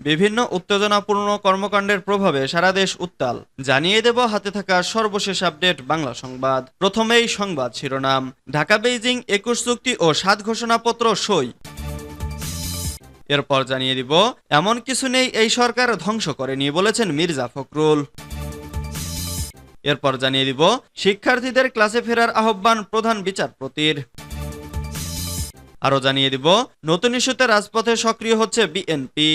বিভিন্ন উত্তেজনাপূর্ণ কর্মকাণ্ডের প্রভাবে সারা দেশ উত্তাল। জানিয়ে দেব হাতে থাকা সর্বশেষ আপডেট বাংলা সংবাদ। প্রথমেই সংবাদ শিরোনাম। ঢাকা বেইজিং একুশ চুক্তি ও সাত ঘোষণাপত্র সই। এরপর জানিয়ে দিব, এমন কিছু নেই এই সরকার ধ্বংস করেনি বলেছেন মির্জা ফখরুল। এরপর জানিয়ে দিব, শিক্ষার্থীদের ক্লাসে ফেরার আহ্বান প্রধান বিচারপতির। আরও জানিয়ে দিব, নতুন ইস্যুতে রাজপথে সক্রিয় হচ্ছে বিএনপি।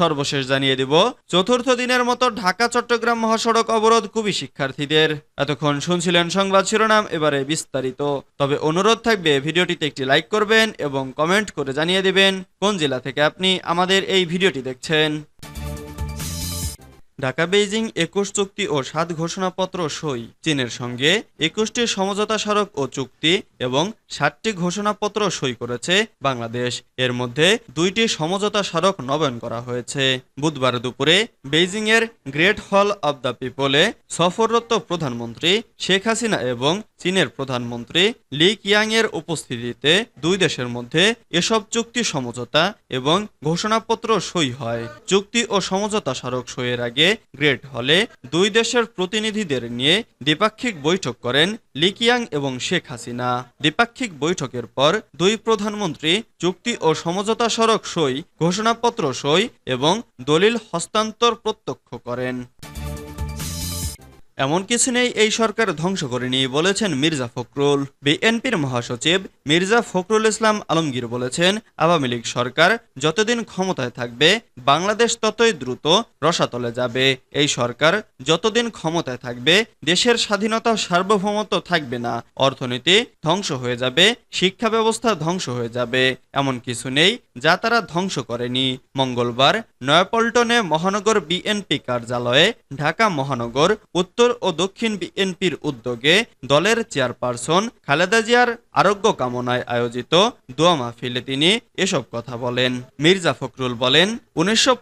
সর্বশেষ জানিয়ে দিব। চতুর্থ দিনের মতো ঢাকা চট্টগ্রাম মহাসড়ক অবরোধ কুবি শিক্ষার্থীদের। এতক্ষণ শুনছিলেন সংবাদ শিরোনাম, এবারে বিস্তারিত। তবে অনুরোধ থাকবে, ভিডিওটিতে একটি লাইক করবেন এবং কমেন্ট করে জানিয়ে দেবেন কোন জেলা থেকে আপনি আমাদের এই ভিডিওটি দেখছেন। ঢাকা বেইজিং একুশ চুক্তি ও সাত ঘোষণাপত্র সই, চীনের সঙ্গে একুশটি সমঝোতা স্মারক ও চুক্তি এবং ষাটটি ঘোষণাপত্র সই করেছে বাংলাদেশ। এর মধ্যে দুইটি সমঝোতা স্মারক নবায়ন করা হয়েছে। বুধবার দুপুরে বেইজিং এর গ্রেট হল অব দ্য পিপলে সফররত প্রধানমন্ত্রী শেখ হাসিনা এবং চীনের প্রধানমন্ত্রী লি কিয়াং এর উপস্থিতিতে দুই দেশের মধ্যে এসব চুক্তি সমঝোতা এবং ঘোষণাপত্র সই হয়। চুক্তি ও সমঝোতা স্মারক সইয়ের আগে গ্রেট হলে দুই দেশের প্রতিনিধিদের নিয়ে দ্বিপাক্ষিক বৈঠক করেন লিকিয়াং এবং শেখ হাসিনা দ্বিপাক্ষিক বৈঠকের পর দুই প্রধানমন্ত্রী চুক্তি ও সমঝোতা সড়ক সই, ঘোষণাপত্র সই এবং দলিল হস্তান্তর প্রত্যক্ষ করেন। এমন কিছু নেই, এই সরকার ধ্বংস করেনি, বলেছেন মির্জা ফখরুল। বিএনপির মহাসচিব মির্জা ফখরুল ইসলাম আলমগীর বলেছেন, আওয়ামী লীগ সরকার যতদিন ক্ষমতায় থাকবে, বাংলাদেশ ততই দ্রুত রসাতলে যাবে। এই সরকার যতদিন ক্ষমতায় থাকবে, দেশের স্বাধীনতা সার্বভৌমত্ব থাকবে না, অর্থনীতি ধ্বংস হয়ে যাবে, শিক্ষা ব্যবস্থা ধ্বংস হয়ে যাবে। এমন কিছু নেই যা তারা ধ্বংস করেনি। মঙ্গলবার নয়াপল্টনে মহানগর বিএনপি কার্যালয়ে ঢাকা মহানগর উত্তর ও দক্ষিণ বিএনপির উদ্যোগে দলের চেয়ারপারসন খালেদা জিয়ার আরোগ্য কামনায় আয়োজিত দোয়া মাহফিলে তিনি এসব কথা বলেন। মির্জা ফখরুল বলেন, উনিশশো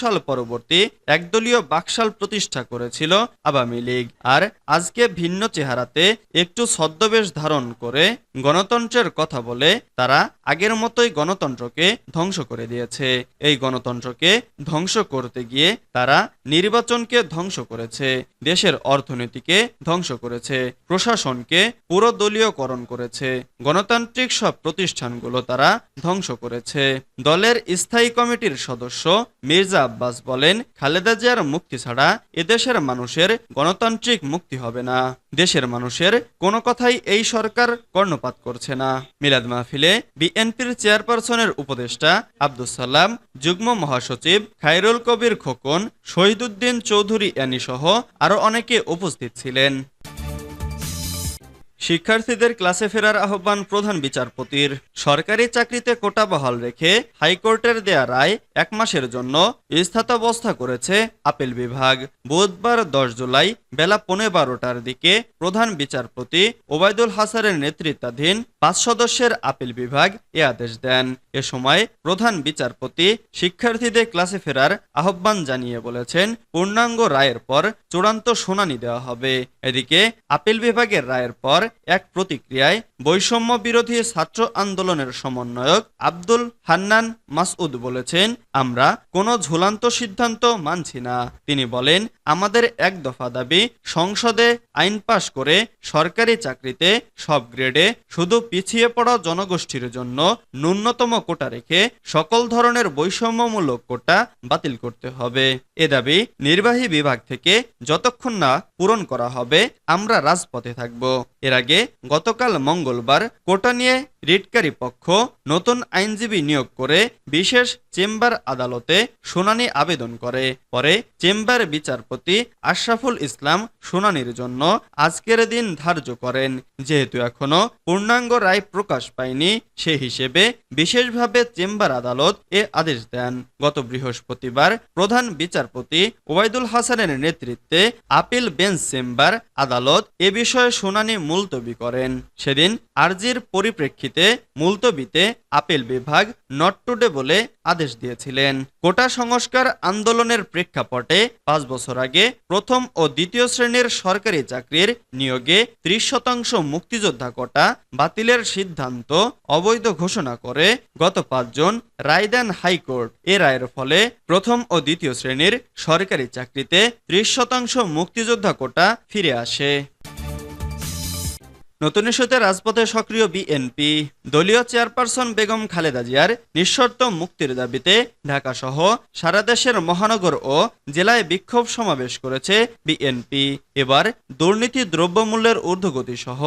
সাল পরবর্তী একদলীয় বাকশাল প্রতিষ্ঠা করেছিল আওয়ামী লীগ আর আজকে ভিন্ন চেহারাতে একটু ছদ্মবেশ ধারণ করে গণতন্ত্রের কথা বলে তারা আগের মতোই গণতন্ত্রকে ধ্বংস করে দিয়েছে। এই গণতন্ত্রকে ধ্বংস করতে গিয়ে তারা নির্বাচনকে ধ্বংস করেছে। দেশের অর্থনীতিকে ধ্বংস করেছে, প্রশাসনকে পুরো দলীয়করণ করেছে, গণতান্ত্রিক সব প্রতিষ্ঠানগুলো তারা ধ্বংস করেছে। দলের স্থায়ী কমিটির সদস্য মির্জা আব্বাস বলেন, খালেদা জিয়ার মুক্তি ছাড়া এদেশের মানুষের গণতান্ত্রিক মুক্তি হবে না। দেশের মানুষের কোনো কথাই এই সরকার কর্ণপাত করছে না। মিলাদ মাহফিলে বিএনপির চেয়ারপারসনের উপদেষ্টা আব্দুল সালাম, যুগ্ম মহাসচিব খায়রুল কবির খোকন, শহীদুদ্দিন চৌধুরী অ্যানি সহ আরও অনেকে উপস্থিত ছিলেন। শিক্ষার্থীদের ক্লাসে ফেরার আহ্বান প্রধান বিচারপতির। সরকারি চাকরিতে কোটা বহাল রেখে হাইকোর্টের দেয়া রায় এক মাসের জন্য স্থাতাবস্থা করেছে আপিল বিভাগ। বুধবার দশ জুলাই বেলা পৌনে বারোটার দিকে প্রধান বিচারপতি ওবায়দুল হাসানের নেতৃত্বাধীন পাঁচ সদস্যের আপিল বিভাগ এ আদেশ দেন। এ সময় প্রধান বিচারপতি শিক্ষার্থীদের ক্লাসে ফেরার আহ্বান জানিয়ে বলেছেন, পূর্ণাঙ্গ রায়ের পর চূড়ান্ত শুনানি দেওয়া হবে। এদিকে আপিল বিভাগের রায়ের পর এক প্রতিক্রিয়ায় বৈষম্য বিরোধী ছাত্র আন্দোলনের সমন্বয়ক আব্দুল হান্নান মাসউদ বলেছেন, আমরা কোনো ঝুলান্ত সিদ্ধান্ত মানছি না। তিনি বলেন, আমাদের এক দফা দাবি, সংসদে আইন পাশ করে সরকারি চাকরিতে সব গ্রেডে শুধু পিছিয়ে পড়া জনগোষ্ঠীর জন্য ন্যূনতম কোটা রেখে সকল ধরনের বৈষম্যমূলক কোটা বাতিল করতে হবে। এ দাবি নির্বাহী বিভাগ থেকে যতক্ষণ না পূরণ করা হবে, আমরা রাজপথে থাকব। এর আগে গতকাল মঙ্গলবার কোটা নিয়ে রিটকারী পক্ষ নতুন আইনজীবী নিয়োগ করে বিশেষ চেম্বার আদালতে শুনানি আবেদন করে। পরে চেম্বার বিচারপতি আশরাফুল ইসলাম শুনানির জন্য আজকের দিন ধার্য করেন। যেহেতু এখনও পূর্ণাঙ্গ রায় প্রকাশ পায়নি, সে হিসেবে বিশেষভাবে চেম্বার আদালত এ আদেশ দেন। গত বৃহস্পতিবার প্রধান বিচারপতি ওবায়দুল হাসানের নেতৃত্বে আপিল বেঞ্চ চেম্বার আদালত এ বিষয়ে শুনানি মূল মুলতবি করেন। সেদিন আর্জির পরিপ্রেক্ষিতে মুলতবিতে আপেল বিভাগ নট টুডে বলে আদেশ দিয়েছিলেন। কোটা সংস্কার আন্দোলনের প্রেক্ষাপটে পাঁচ বছর আগে প্রথম ও দ্বিতীয় শ্রেণির সরকারি চাকরির নিয়োগে ত্রিশ শতাংশ মুক্তিযোদ্ধা কোটা বাতিলের সিদ্ধান্ত অবৈধ ঘোষণা করে গত পাঁচ জুন রায় দেন হাইকোর্ট এ রায়ের ফলে প্রথম ও দ্বিতীয় শ্রেণির সরকারি চাকরিতে ত্রিশ শতাংশ মুক্তিযোদ্ধা কোটা ফিরে আসে। নতুন ইস্যুতে রাজপথে সক্রিয় বিএনপি, দলীয় চেয়ারপারসন বেগম খালেদা জিয়ার নিঃশর্ত মুক্তির দাবিতে ঢাকা সহ সারা দেশের মহানগর ও জেলায় বিক্ষোভ সমাবেশ করেছে বিএনপি। এবার দুর্নীতি দ্রব্যমূল্যের ঊর্ধ্বগতি সহ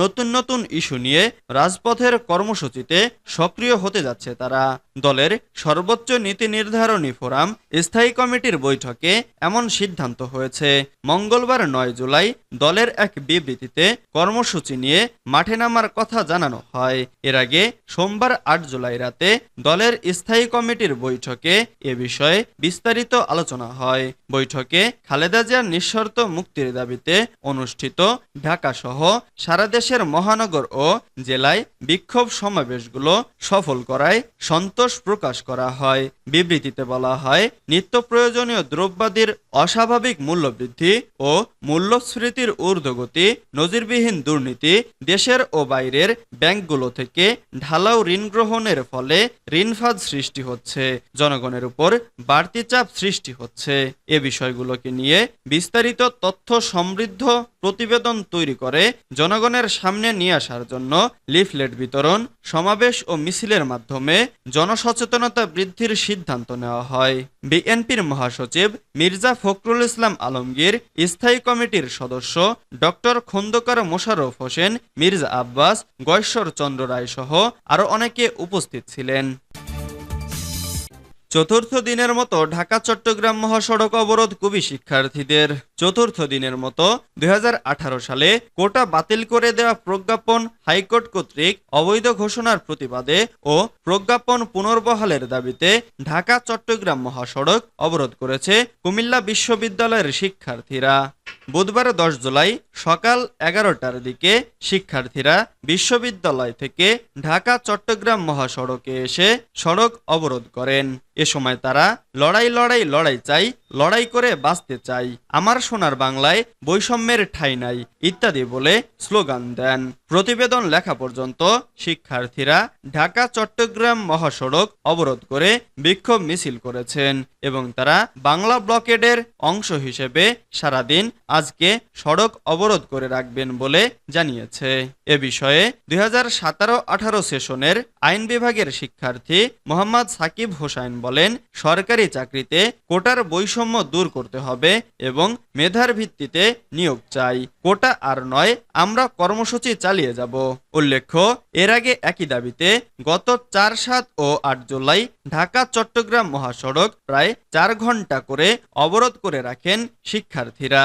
নতুন নতুন ইস্যু নিয়ে রাজপথের কর্মসূচিতে সক্রিয় হতে যাচ্ছে তারা। দলের সর্বোচ্চ নীতি নির্ধারণী ফোরাম স্থায়ী কমিটির বৈঠকে এমন সিদ্ধান্ত হয়েছে। মঙ্গলবার নয় জুলাই দলের এক বিবৃতিতে কর্মসূচি নিয়ে মাঠে নামার কথা জানানো হয়। এর আগে সোমবার আট জুলাই রাতে দলের স্থায়ী কমিটির বৈঠকে এ বিষয়ে বিস্তারিত আলোচনা হয়। বৈঠকে খালেদা জিয়ার নিঃশর্ত মুক্তির দাবিতে অনুষ্ঠিত ঢাকা সহ সারা দেশের মহানগর ও জেলায় বিক্ষোভ সমাবেশগুলো সফল করায় সন্তোষ প্রকাশ করা হয়। বিবৃতিতে বলা হয়, নিত্য প্রয়োজনীয় দ্রব্যাদির অস্বাভাবিক মূল্যবৃদ্ধি ও মূল্যস্ফীতির ঊর্ধ্বগতি, নজিরবিহীন দুর্নীতি, দেশের ও বাইরের ব্যাংকগুলো থেকে ঢালাও ঋণ গ্রহণের ফলে ঋণফাদ সৃষ্টি হচ্ছে, জনগণের উপর বাড়তি চাপ সৃষ্টি হচ্ছে। এ বিষয়গুলোকে নিয়ে বিস্তারিত তথ্য সমৃদ্ধ প্রতিবেদন তৈরি করে জনগণের সামনে নিয়ে আসার জন্য লিফলেট বিতরণ সমাবেশ ও মিছিলের মাধ্যমে জনসচেতনতা বৃদ্ধির সিদ্ধান্ত নেওয়া হয়। বিএনপির মহাসচিব মির্জা ফখরুল ইসলাম আলমগীর, স্থায়ী কমিটির সদস্য ডক্টর খন্দকার মোশাররফ হোসেন, মির্জা আব্বাস গয়েশ্বর চন্দ্র রায় সহ আরও অনেকে উপস্থিত ছিলেন। চতুর্থ দিনের মতো ঢাকা চট্টগ্রাম মহাসড়ক অবরোধ কবি শিক্ষার্থীদের। চতুর্থ দিনের মতো দু হাজার আঠারো সালে কোটা বাতিল করে দেওয়া প্রজ্ঞাপন হাইকোর্ট কর্তৃক অবৈধ ঘোষণার প্রতিবাদে ও প্রজ্ঞাপন পুনর্বহালের দাবিতে ঢাকা চট্টগ্রাম মহাসড়ক অবরোধ করেছে কুমিল্লা বিশ্ববিদ্যালয়ের শিক্ষার্থীরা। বুধবার দশ জুলাই সকাল এগারোটার দিকে শিক্ষার্থীরা বিশ্ববিদ্যালয় থেকে ঢাকা চট্টগ্রাম মহাসড়কে এসে সড়ক অবরোধ করেন। এ সময় তারা, লড়াই লড়াই লড়াই চাই, লড়াই করে বাঁচতে চাই। আমার সোনার বাংলায় বৈষম্যের ঠাঁই নাই। ইত্যাদি বলে স্লোগান দেন। প্রতিবেদন লেখা পর্যন্ত শিক্ষার্থীরা ঢাকা, চট্টগ্রাম মহাসড়ক অবরোধ করে বিক্ষোভ মিছিল করেছেন এবং তারা বাংলা ব্লকেডের অংশ হিসেবে সারাদিন আজকে সড়ক অবরোধ করে রাখবেন বলে জানিয়েছে। এ বিষয়ে দুই হাজার সেশনের আইন বিভাগের শিক্ষার্থী মোহাম্মদ সাকিব হোসাইন বলেন, সরকারি চাকরিতে কোটার বৈষম্য দূর করতে হবে এবং মেধার ভিত্তিতে নিয়োগ চাই। কোটা আর নয়, আমরা কর্মসূচি চালিয়ে যাব। উল্লেখ্য, এর আগে একই দাবিতে গত চার সাত ও আট জুলাই ঢাকা চট্টগ্রাম মহাসড়ক প্রায় চার ঘণ্টা করে অবরোধ করে রাখেন শিক্ষার্থীরা।